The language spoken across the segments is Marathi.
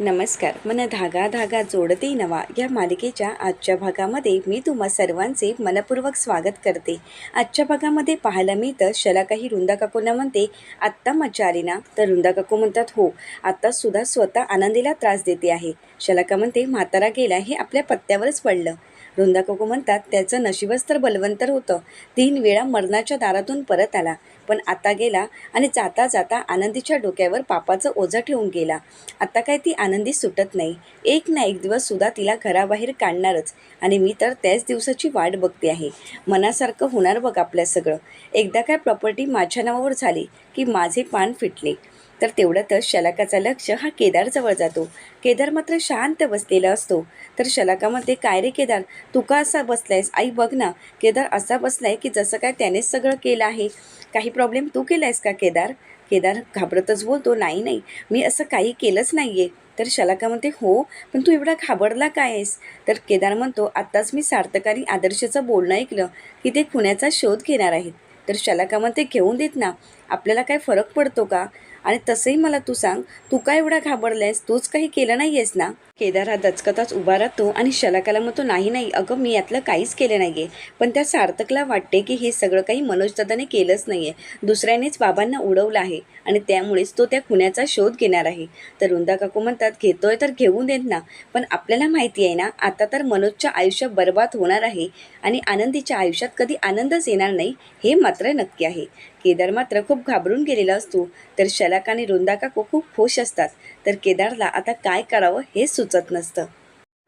नमस्कार. मन धागा धागा जोडते नवा. या मालिकेच्या आजच्या भागामध्ये मी तुम्हा सर्वांचे मनपूर्वक स्वागत करते. आजच्या भागामध्ये पाहायला मिळतं शला काही रुंदा काकूंना म्हणते आत्ता मज्जा आली ना? तर रुंदा काकू म्हणतात हो आत्तासुद्धा सुद्धा स्वतः आनंदीला त्रास देते आहे. शलाका म्हणते म्हातारा गेला हे आपल्या पत्त्यावरच पडलं. रुंदा काकू म्हणतात त्याचं नशीबच तर बलवंतर होतं. तीन वेळा मरणाच्या दारातून परत आला. पण आता गेला आणि जाता जाता आनंदीच्या डोक्यावर पापाचं ओझं ठेवून गेला. आता काय ती आनंदी सुटत नाही. एक ना एक दिवस सुद्धा तिला घराबाहेर काढणारच आणि मी तर त्याच दिवसाची वाट बघते आहे. मनासारखं होणार बघ आपल्या सगळं. एकदा काय प्रॉपर्टी माझ्या नावावर झाली की माझे पान फिटले. तर तेवढ्यातच शलाकाचा लक्ष हा केदारजवळ जातो. केदार मात्र शांत बसलेला असतो. तर शलाका म्हणते काय रे केदार? तू का असा बसलायस? आई बघ ना. केदार असा बसलाय की जसं काय त्यानेच सगळं केलं आहे. काही प्रॉब्लेम तू केलायस का केदार? केदार घाबरतच बोलतो नाही नाही. मी असं काही केलंच नाही आहे तर शलाका म्हणते हो पण तू एवढा घाबरला काय आहेस? तर केदार म्हणतो आत्ताच मी सार्थक आणि आदर्शचं बोलणं ऐकलं की ते खुण्याचा शोध घेणार आहेत. तर शलाका म्हणते घेऊन देत ना. आपल्याला काय फरक पडतो का? आणि तसंही मला तू सांग तू काय एवढा घाबरलायस? तूच काही केलं नाही आहेस ना? केदार हा दचकताच उभा राहतो आणि शलाकाला म्हणतो नाही नाही अगं मी यातलं काहीच केलं नाही आहे पण त्या सार्थकला वाटते की हे सगळं काही मनोजदादाने केलंच नाही आहे दुसऱ्यानेच बाबांना उडवलं आहे आणि त्यामुळेच तो त्या खुण्याचा शोध घेणार आहे. तर वृंदा काकू म्हणतात घेतोय तर घेऊन देत ना. पण आपल्याला माहिती आहे ना आता तर मनोजच्या आयुष्य बर्बाद होणार आहे आणि आनंदीच्या आयुष्यात कधी आनंदच येणार नाही हे मात्र नक्की आहे. केदार मात्र खूप घाबरून गेलेला असतो. तर शलाका आणि वृंदा काकू खूप खुश असतात. तर केदारला आता काय करावं हे सुचत नसतं.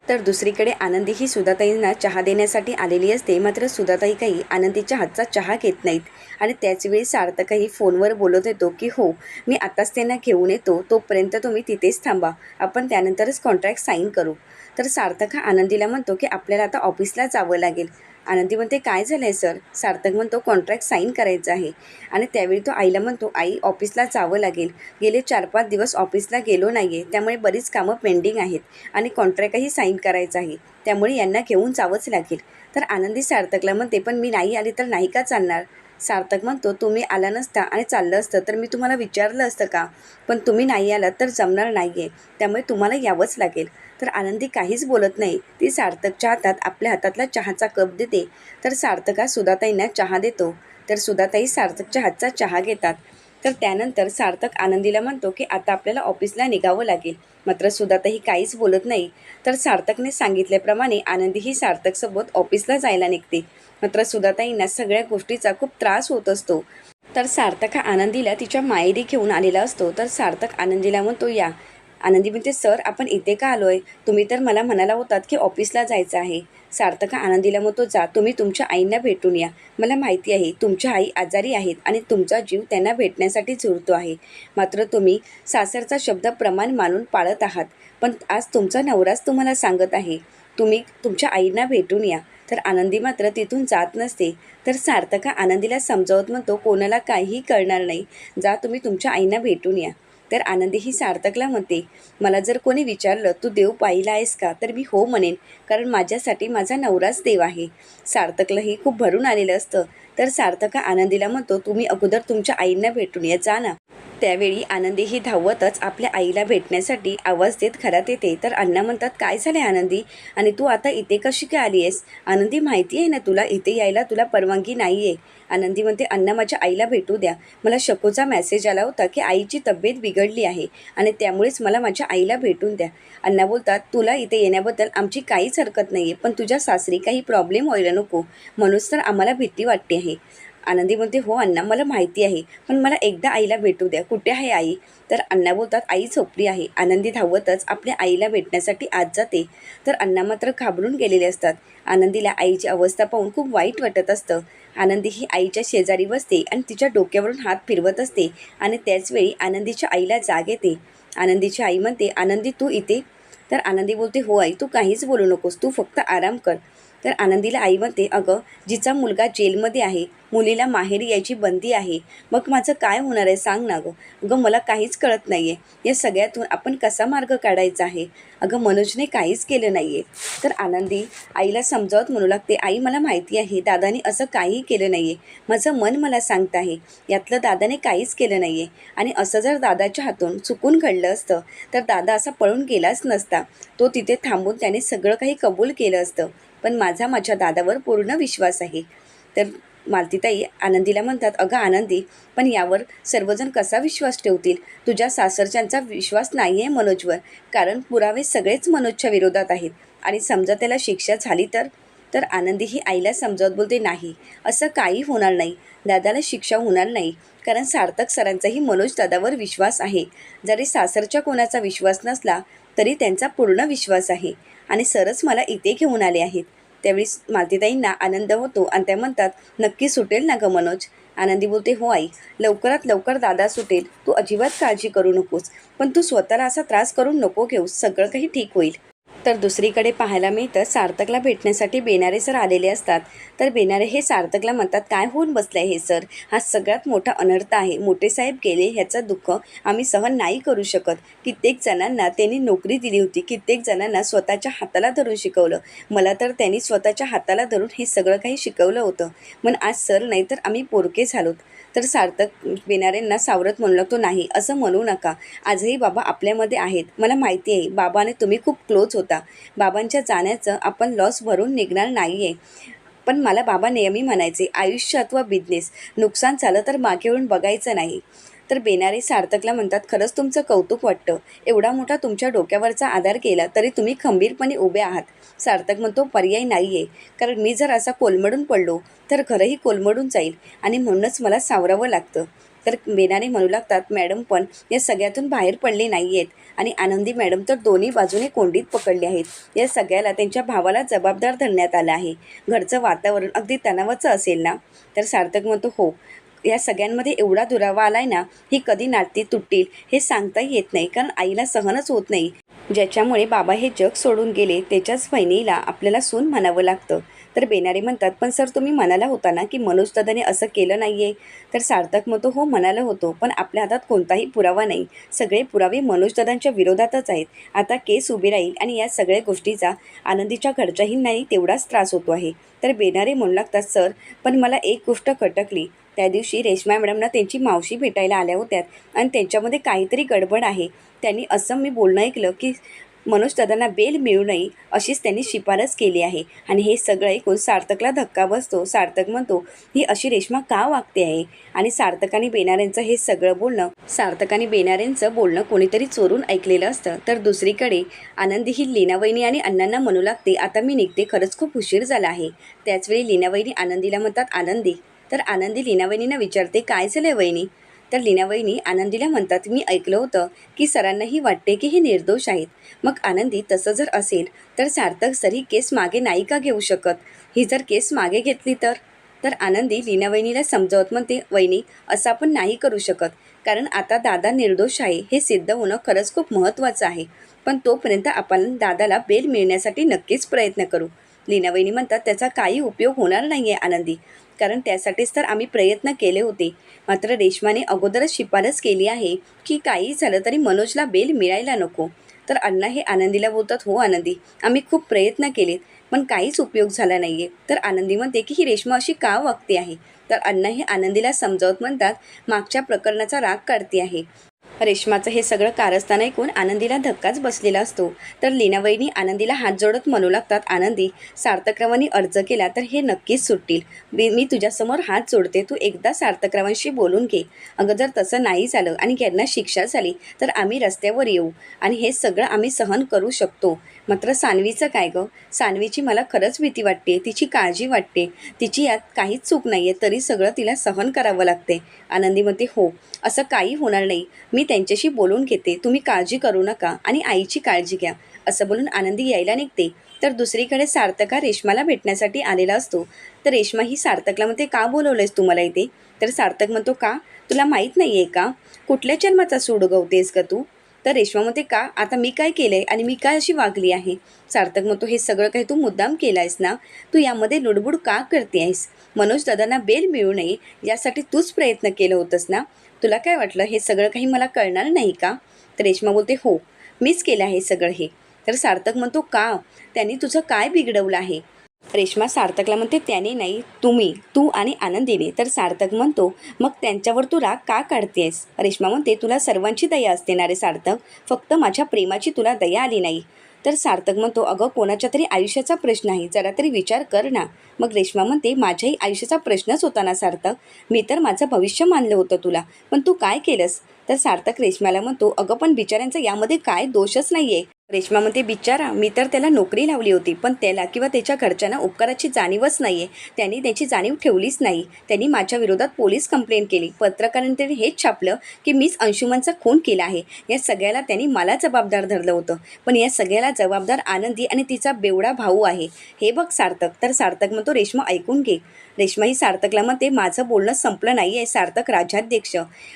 तर दुसरीकडे आनंदी ही सुधाताईंना चहा देण्यासाठी आलेली असते मात्र सुधाताई काही आनंदीच्या हातचा चहा घेत नाहीत. आणि त्याचवेळी सार्थकही फोनवर बोलत येतो की हो मी आत्ताच त्यांना घेऊन येतो तोपर्यंत तुम्ही तिथेच थांबा. आपण त्यानंतरच कॉन्ट्रॅक्ट साईन करू. तर सार्थक हा आनंदीला म्हणतो की आपल्याला आता ऑफिसला जावं लागेल. आनंदी म्हणते काय झालं आहे सर? सार्थक म्हणतो कॉन्ट्रॅक्ट साईन करायचा आहे. आणि त्यावेळी तो आईला म्हणतो आई ऑफिसला जावं लागेल. गेले चार पाच दिवस ऑफिसला गेलो नाही आहे त्यामुळे बरीच कामं पेंडिंग आहेत आणि कॉन्ट्रॅक्टही साईन करायचं आहे. त्यामुळे यांना घेऊन जावंच लागेल. तर आनंदी सार्थकला म्हणते पण मी नाही आली तर नाही का चालणार? सार्थक म्हणतो तुम्ही आला नसता आणि चाललं असतं तर मी तुम्हाला विचारलं असतं का? पण तुम्ही नाही आलात तर जमणार नाही आहे त्यामुळे तुम्हाला यावंच लागेल. तर आनंदी काहीच बोलत नाही. ती सार्थकच्या हातात आपल्या हातातला चहाचा कप देते. तर सार्थका सुधाताईंना चहा देतो. तर सुधाताई सार्थकच्या हातचा चहा घेतात. तर त्यानंतर सार्थक आनंदीला म्हणतो की आता आपल्याला ऑफिसला निघावं लागेल. मात्र सुधाताई काहीच बोलत नाही तर सार्थकने सांगितल्याप्रमाणे आनंदी ही सार्थकसोबत ऑफिसला जायला निघते. मात्र सुधाताईंना सगळ्या गोष्टीचा खूप त्रास होत असतो. तर सार्थक हा आनंदीला तिच्या मायरी घेऊन आलेला असतो. तर सार्थक आनंदीला म्हणतो या आनंदी म्हणते सर आपण इथे का आलो आहे तुम्ही तर मला म्हणाला होतात की ऑफिसला जायचं आहे. सार्थक आनंदीला म्हणतो जा तुम्ही तुमच्या आईंना भेटून या. मला माहिती आहे तुमच्या आई आजारी आहेत आणि तुमचा जीव त्यांना भेटण्यासाठी झुरतो आहे. मात्र तुम्ही सासरचा शब्द प्रमाण मानून पाळत आहात पण आज तुमचा नवराच तुम्हाला सांगत आहे. तुम्ही तुमच्या आईंना भेटून या. तर आनंदी मात्र तिथून जात नसते. तर सार्थका आनंदीला समजावत म्हणतो कोणाला काहीही कळणार नाही. जा तुम्ही तुमच्या आईंना भेटून या. तर आनंदी ही सार्थकला म्हणते. मला जर कोणी विचारलं तू देव पाहिला आहेस का? तर मी हो म्हणेन कारण माझ्यासाठी माझा नवराच देव आहे. सार्थकलाही खूप भरून आलेलं असतं. तर सार्थका आनंदीला म्हणतो तुम्ही अगोदर तुमच्या आईंना भेटून या जा ना. त्यावेळी आनंदी ही धावतच आपल्या आईला भेटण्यासाठी आवाज देत घरात येते. तर अण्णा म्हणतात काय झाले आनंदी? आणि तू आता इथे कशी काय आली आहेस आनंदी माहिती आहे ना तुला? इथे यायला तुला परवानगी नाही आहे आनंदी म्हणते अण्णा माझ्या आईला भेटू द्या. मला शकोचा मेसेज आला होता की आईची तब्येत बिघडली आहे आणि त्यामुळेच मला माझ्या आईला भेटून द्या. अण्णा बोलतात तुला इथे येण्याबद्दल आमची काहीच हरकत नाही आहे पण तुझ्या सासरी काही प्रॉब्लेम व्हायला नको. म्हणूनच तर आम्हाला भीती वाटते आहे. आनंदी बोलते हो अण्णा मला माहिती आहे पण मला एकदा आईला भेटू द्या. कुठे आहे आई? तर अण्णा बोलतात आई झोपली आहे. आनंदी धावतच आपल्या आईला भेटण्यासाठी आत जाते. तर अण्णा मात्र घाबरून गेलेले असतात. आनंदीला आईची अवस्था पाहून खूप वाईट वाटत असतं. आनंदी ही आईच्या शेजारी बसते आणि तिच्या डोक्यावरून हात फिरवत असते आणि त्याचवेळी आनंदीच्या आईला जाग येते. आनंदीची आई म्हणते आनंदी तू इथे? तर आनंदी बोलते हो आई तू काहीच बोलू नकोस. तू फक्त आराम कर. तर आनंदीला आई म्हणते अगं जिचा मुलगा जेलमध्ये आहे मुलीला माहेरी यायची बंदी आहे मग माझं काय होणार आहे सांग ना गं. अगं मला काहीच कळत नाही आहे या सगळ्यातून आपण कसा मार्ग काढायचा आहे? अगं मनोजने काहीच केलं नाही आहे तर आनंदी आईला समजावत म्हणू लागते आई मला माहिती आहे दादाने असं काहीही केलं नाही आहे माझं मन मला सांगत आहे यातलं दादाने काहीच केलं नाही आहे आणि असं जर दादाच्या हातून चुकून घडलं असतं तर दादा असा पळून गेलाच नसता. तो तिथे थांबून त्याने सगळं काही कबूल केलं असतं. पण माझा माझ्या दादावर पूर्ण विश्वास आहे. तर मालतीताई आनंदीला म्हणतात अगं आनंदी पण यावर सर्वजण कसा विश्वास ठेवतील? तुझ्या सासरच्यांचा विश्वास नाही आहे मनोजवर कारण पुरावे सगळेच मनोजच्या विरोधात आहेत. आणि समजा त्याला शिक्षा झाली तर? तर आनंदी ही आईला समजावत बोलते नाही असं काही होणार नाही. दादाला शिक्षा होणार नाही. कारण सार्थक सरांचाही मनोज दादावर विश्वास आहे. जरी सासरच्या कोणाचा विश्वास नसला तरी त्यांचा पूर्ण विश्वास आहे. आणि सरच मला इथे घेऊन आले आहेत. त्यावेळी मालतीताईंना आनंद होतो आणि त्या म्हणतात नक्की सुटेल ना गं मनोज? आनंदी बोलते हो आई लवकरात लवकर दादा सुटेल. तू अजिबात काळजी करू नकोस. पण तू स्वतःला असा त्रास करून नको घेऊस. सगळं काही ठीक होईल. तर दुसरीकडे पाहायला मिळतं सार्थकला भेटण्यासाठी बेनारे सर आलेले असतात. तर बेनारे हे सार्थकला म्हणतात काय होऊन बसलंय हे सर? हा सगळ्यात मोठा अनर्थ आहे. मोठे साहेब गेले ह्याचं दुःख आम्ही सहन नाही करू शकत. कित्येक जणांना त्यांनी नोकरी दिली होती. कित्येक जणांना स्वतःच्या हाताला धरून शिकवलं. मला तर त्यांनी स्वतःच्या हाताला धरून हे सगळं काही शिकवलं होतं. पण आज सर नाही तर आम्ही पोरके झालोत तर सार्थक बेनारेंना सावरत म्हणू लागतो नाही असं म्हणू नका. आजही बाबा आपल्यामध्ये आहेत. मला माहिती आहे बाबाने तुम्ही खूप क्लोज होता. बाबांच्या जाण्याचं आपण लॉस भरून निघणार नाही आहे पण मला बाबा नेहमी म्हणायचे आयुष्य अथवा बिझनेस नुकसान झालं तर मागेवरून बघायचं नाही. तर बेनारे सार्थकला म्हणतात खरंच तुमचं कौतुक वाटतं. एवढा मोठा तुमच्या डोक्यावरचा आधार केला तरी तुम्ही खंबीरपणे उभे आहात. सार्थक म्हणतो पर्याय नाही आहे कारण मी जर असा कोलमडून पडलो तर घरही कोलमडून जाईल आणि म्हणूनच मला सावरावं लागतं. तर बेनारे म्हणू लागतात मॅडम पण या सगळ्यातून बाहेर पडले नाही आहेत आणि आनंदी मॅडम तर दोन्ही बाजूने कोंडीत पकडले आहेत. या सगळ्याला त्यांच्या भावाला जबाबदार धरण्यात आलं आहे. घरचं वातावरण अगदी तणावाचं असेल ना? तर सार्थक म्हणतो हो. या सगळ्यांमध्ये एवढा दुरावा आलाय ना ही कधी नाती तुटतील हे सांगताही येत नाही कारण आईला सहनच होत नाही. ज्याच्यामुळे बाबा हे जग सोडून गेले त्याच्याच बहिणीला आपल्याला सून म्हणावं लागतं. तर बेनारे म्हणतात पण सर तुम्ही म्हणाला होता ना की मनोज दादाने असं केलं नाही आहे तर सार्थक म्हणतो हो म्हणाला होतो पण आपल्या हातात कोणताही पुरावा नाही. सगळे पुरावे मनोज दादांच्या विरोधातच आहेत. आता केस उभी राहील आणि या सगळ्या गोष्टीचा आनंदीच्या घरच्याही नाही तेवढाच त्रास होतो आहे. तर बेनारे म्हणू लागतात सर पण मला एक गोष्ट खटकली त्या दिवशी रेश्मा मॅडमना त्यांची मावशी भेटायला आल्या होत्या. आणि त्यांच्यामध्ये काहीतरी गडबड आहे. त्यांनी असं मी बोलणं ऐकलं की मनोज दादांना बेल मिळू नये अशीच त्यांनी शिफारस केली आहे. आणि हे सगळं ऐकून सार्थकला धक्का बसतो. सार्थक म्हणतो ही अशी रेश्मा का वागते आहे? आणि सार्थक आणि बेनाऱ्यांचं हे सगळं बोलणं सार्थक आणि बेनाऱ्यांचं बोलणं कोणीतरी चोरून ऐकलेलं असतं. तर दुसरीकडे आनंदी ही लीनावहिनी आणि अण्णांना म्हणू लागते आता मी निघते. खरंच खूप उशीर झाला आहे. त्याचवेळी लीनावहिनी आनंदीला म्हणतात आनंदी तर आनंदी लीनावहिनींना विचारते काय झालं वहिनी? तर लीनावहिनी आनंदीला म्हणतात मी ऐकलं होतं की सरांनाही वाटते की हे निर्दोष आहेत. मग आनंदी तसं जर असेल तर सार्थक सर ही केस मागे नाही का घेऊ शकत? ही जर केस मागे घेतली तर? तर आनंदी लीनावहिनीला समजावत म्हणते वहिनी असं आपण नाही करू शकत. कारण आता दादा निर्दोष आहे. हे सिद्ध होणं खरंच खूप महत्त्वाचं आहे. पण तोपर्यंत आपण दादाला बेल मिळण्यासाठी नक्कीच प्रयत्न करू. लीनावहिनी म्हणतात त्याचा काही उपयोग होणार नाही आहे आनंदी. कारण त्यासाठीच तर आम्ही प्रयत्न केले होते. मात्र रेश्माने अगोदरच शिफारस केली आहे की काही झालं तरी मनोजला बेल मिळायला नको. तर अण्णा हे आनंदीला बोलतात हो आनंदी आम्ही खूप प्रयत्न केलेत पण काहीच उपयोग झाला नाही आहे तर आनंदी म्हणते की ही रेश्मा अशी का वागते आहे? तर अण्णा हे आनंदीला समजावत म्हणतात मागच्या प्रकरणाचा राग काढते आहे. रेश्माचं हे सगळं कारस्थान ऐकून आनंदीला धक्काच बसलेला असतो. तर लीनाबाईंनी आनंदीला हात जोडत म्हणू लागतात आनंदी सार्थकरावांनी अर्ज केला तर हे नक्कीच सुटतील. मी मी तुझ्यासमोर हात जोडते तू एकदा सार्थकरावांशी बोलून घे. अगं जर तसं नाही झालं आणि यांना शिक्षा झाली तर आम्ही रस्त्यावर येऊ आणि हे सगळं आम्ही सहन करू शकतो. मात्र सानवीचं काय गं? सानवीची मला खरंच भीती वाटते तिची काळजी वाटते तिची यात काहीच चूक नाही आहे तरी सगळं तिला सहन करावं लागते आनंदी म्हणते हो असं काही होणार नाही. मी त्यांच्याशी बोलून घेते. तुम्ही काळजी करू नका आणि आईची काळजी घ्या. असं बोलून आनंदी यायला निघते. तर दुसरीकडे सार्थका रेश्माला भेटण्यासाठी आलेला असतो. तर रेश्मा ही सार्थकला म्हणते का बोलवलंयस तुम्हाला इथे? तर सार्थक म्हणतो का? तुला माहीत नाही आहे का? कुठल्या जन्माचा सूड उगवतेस का तू? तर रेश्मा म्हणते का आता मी काय केलं आहे आणि मी काय अशी वागली आहे? सार्थक म्हणतो हे सगळं काही तू मुद्दाम केलं आहेस ना? तू यामध्ये लुडबुड का करते आहेस? मनोज दादांना बेल मिळू नये यासाठी तूच प्रयत्न केलं होतंस ना? तुला काय वाटलं हे सगळं काही मला कळणार नाही का? तर रेश्मा बोलते हो मीच केलं आहे सगळं हे. तर सार्थक म्हणतो का? त्यांनी तुझं काय बिघडवलं आहे? रेश्मा सार्थकला म्हणते त्याने नाही तुम्ही तू आणि आनंदीने. तर सार्थक म्हणतो मग त्यांच्यावर तू राग का काढतेस? रेश्मा म्हणते तुला सर्वांची दया असते ना रे सार्थक फक्त माझ्या प्रेमाची तुला दया आली नाही. तर सार्थक म्हणतो अगं कोणाच्या तरी आयुष्याचा प्रश्न आहे जरा तरी विचार कर ना. मग रेश्मा म्हणते माझ्याही आयुष्याचा प्रश्नच होता ना सार्थक मी तर माझं भविष्य मानलं होतं तुला पण तू काय केलंस? तर सार्थक रेश्माला म्हणतो अगं पण बिचाऱ्यांचा यामध्ये काय दोषच नाही आहे रेश्मा म्हणते बिचारा मी तर त्याला नोकरी लावली होती पण त्याला किंवा त्याच्या घरच्यांना उपकाराची जाणीवच नाही आहे त्यांनी त्याची जाणीव ठेवलीच नाही. त्यांनी माझ्या विरोधात पोलीस कंप्लेंट केली. पत्रकारांनी त्यांनी हेच छापलं की मीच अंशुमनचा खून केला आहे. या सगळ्याला त्यांनी मला जबाबदार धरलं होतं. पण या सगळ्याला जबाबदार आनंदी आणि तिचा बेवडा भाऊ आहे. हे बघ सार्थक. तर सार्थक म्हणतो रेश्मा ऐकून घे. रेश्मा ही सार्थकला म्हणते माझं बोलणं संपलं नाही आहे सार्थक राज्याध्यक्ष.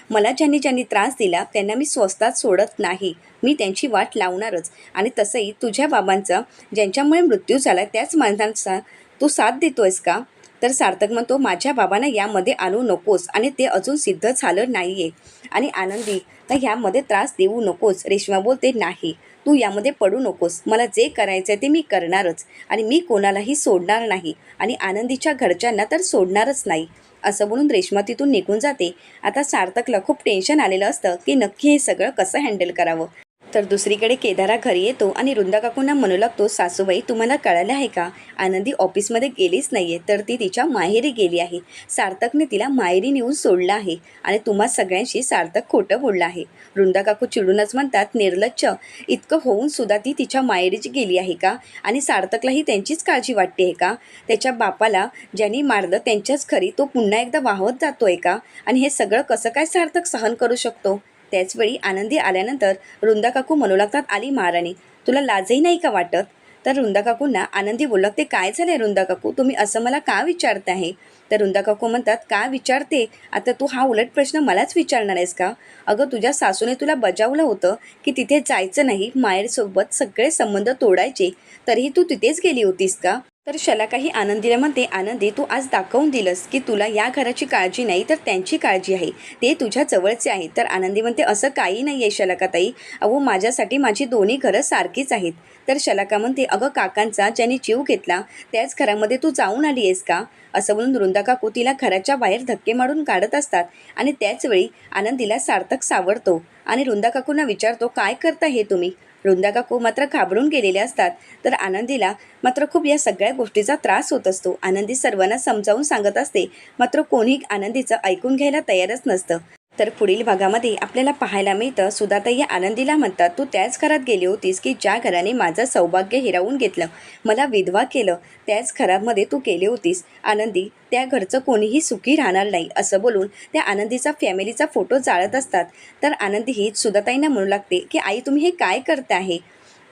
मला ज्यांनी ज्यांनी त्रास दिला त्यांना मी स्वस्तात सोडत नाही. मी त्यांची वाट लावणारच. आणि तसंही तुझ्या बाबांचा ज्यांच्यामुळे मृत्यू झाला त्याच माणसांचा तू साथ देतोयस का? तर सार्थक म्हणतो माझ्या बाबांना यामध्ये आणू नकोस आणि ते अजून सिद्ध झालं नाही आहे आणि आनंदी तर ह्यामध्ये त्रास देऊ नकोस. रेश्मा बोलते नाही तू यामध्ये पडू नकोस. मला जे करायचं आहे ते मी करणारच. आणि मी कोणालाही सोडणार नाही. आणि आनंदीच्या घरच्यांना तर सोडणारच नाही. असं बोलून रेश्मा तिथून निघून जाते. आता सार्थकला खूप टेन्शन आलेलं असतं की नक्की हे सगळं कसं हँडल करावं? तर दुसरीकडे केदारा घरी येतो आणि रुंदा काकूंना म्हणू लागतो सासूबाई तुम्हाला कळालं आहे का? आनंदी ऑफिसमध्ये गेलीच नाही आहे तर ती तिच्या माहेरी गेली आहे. सार्थकने तिला माहेरी नेऊन सोडलं आहे आणि तुम्हा सगळ्यांशी सार्थक खोटं बोललं आहे. रुंदा काकू चिडूनच म्हणतात निर्लज्ज इतकं होऊन सुद्धा ती तिच्या माहेरीची गेली आहे का? आणि सार्थकलाही त्यांचीच काळजी वाटते आहे का? त्याच्या बापाला ज्यांनी मारलं त्यांच्याच घरी तो पुन्हा एकदा वाहवत जातोय का? आणि हे सगळं कसं काय सार्थक सहन करू शकतो? त्याचवेळी आनंदी आल्यानंतर रुंदाकाकू म्हणू लागतात आली महाराणी. तुला लाजही नाही का वाटत? तर रुंदा काकूंना आनंदी बोलत ते काय झालंय रुंदा काकू? तुम्ही असं मला का विचारत आहे? तर रुंदा काकू म्हणतात का विचारते? आता तू हा उलट प्रश्न मलाच विचारणार आहेस का? अगं तुझ्या सासूने तुला बजावलं होतं की तिथे जायचं नाही मायरसोबत सगळे संबंध तोडायचे तरीही तू तिथेच गेली होतीस का? तर शलाकाही आनंदीला म्हणते आनंदी तू आज दाखवून दिलंस की तुला या घराची काळजी नाही तर त्यांची काळजी आहे. ते तुझ्या जवळचे आहे तर आनंदी म्हणते असं काही नाही आहे शलाकाताई अहो माझ्यासाठी माझी दोन्ही घरं सारखीच आहेत. तर शलाका म्हणते अगं काकांचा ज्यांनी जीव घेतला त्याच घरामध्ये तू जाऊन आली आहेस का? असं म्हणून वृंदा काकू तिला घराच्या बाहेर धक्के मारून काढत असतात आणि त्याचवेळी आनंदीला सार्थक सावरतो आणि वृंदा काकूंना विचारतो काय करता हे तुम्ही? वृंदा काकू मात्र घाबरून गेलेले असतात. तर आनंदीला मात्र खूप या सगळ्या गोष्टीचा त्रास होत असतो. आनंदी सर्वांना समजावून सांगत असते. मात्र कोणी आनंदीचं ऐकून घ्यायला तयारच नसतं. तर पुढील भागामध्ये आपल्याला पाहायला मिळतं सुधाताई या आनंदीला म्हणतात तू त्याच घरात गेली होतीस की ज्या घराने माझं सौभाग्य हिरावून घेतलं? मला विधवा केलं त्याच घरामध्ये तू केली होतीस. आनंदी त्या घरचं कोणीही सुखी राहणार नाही असं बोलून त्या आनंदीचा फॅमिलीचा फोटो जाळत असतात. तर आनंदी ही सुधाताईंना म्हणू लागते की आई तुम्ही हे काय करता आहे?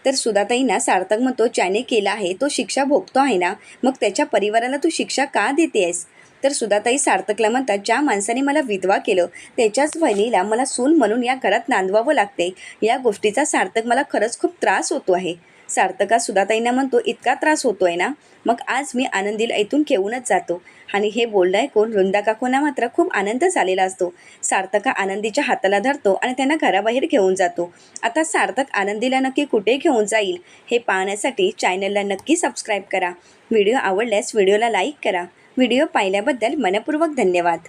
तर सुधाताईंना सार्थक म्हणतो ज्याने केला आहे तो शिक्षा भोगतो आहे ना? मग त्याच्या परिवाराला तू शिक्षा का देते आहेस तर सुधाताई सार्थकला म्हणतात ज्या माणसाने मला विधवा केलं त्याच्याच बहिणीला मला सून म्हणून या घरात नांदवावं लागते या गोष्टीचा सार्थक मला खरंच खूप त्रास होतो आहे. सार्थका सुधाताईंना म्हणतो इतका त्रास होतो आहे ना? मग आज मी आनंदीला इथून घेऊनच जातो. आणि हे बोलणं ऐकून वृंदा काकूंना मात्र खूप आनंद झालेला असतो. सार्थका आनंदीच्या हाताला धरतो आणि त्यांना घराबाहेर घेऊन जातो. आता सार्थक आनंदीला नक्की कुठे घेऊन जाईल? हे पाहण्यासाठी चॅनलला नक्की सबस्क्राईब करा. व्हिडिओ आवडल्यास व्हिडिओला लाईक करा. व्हिडिओ पाहिल्याबद्दल मनपूर्वक धन्यवाद.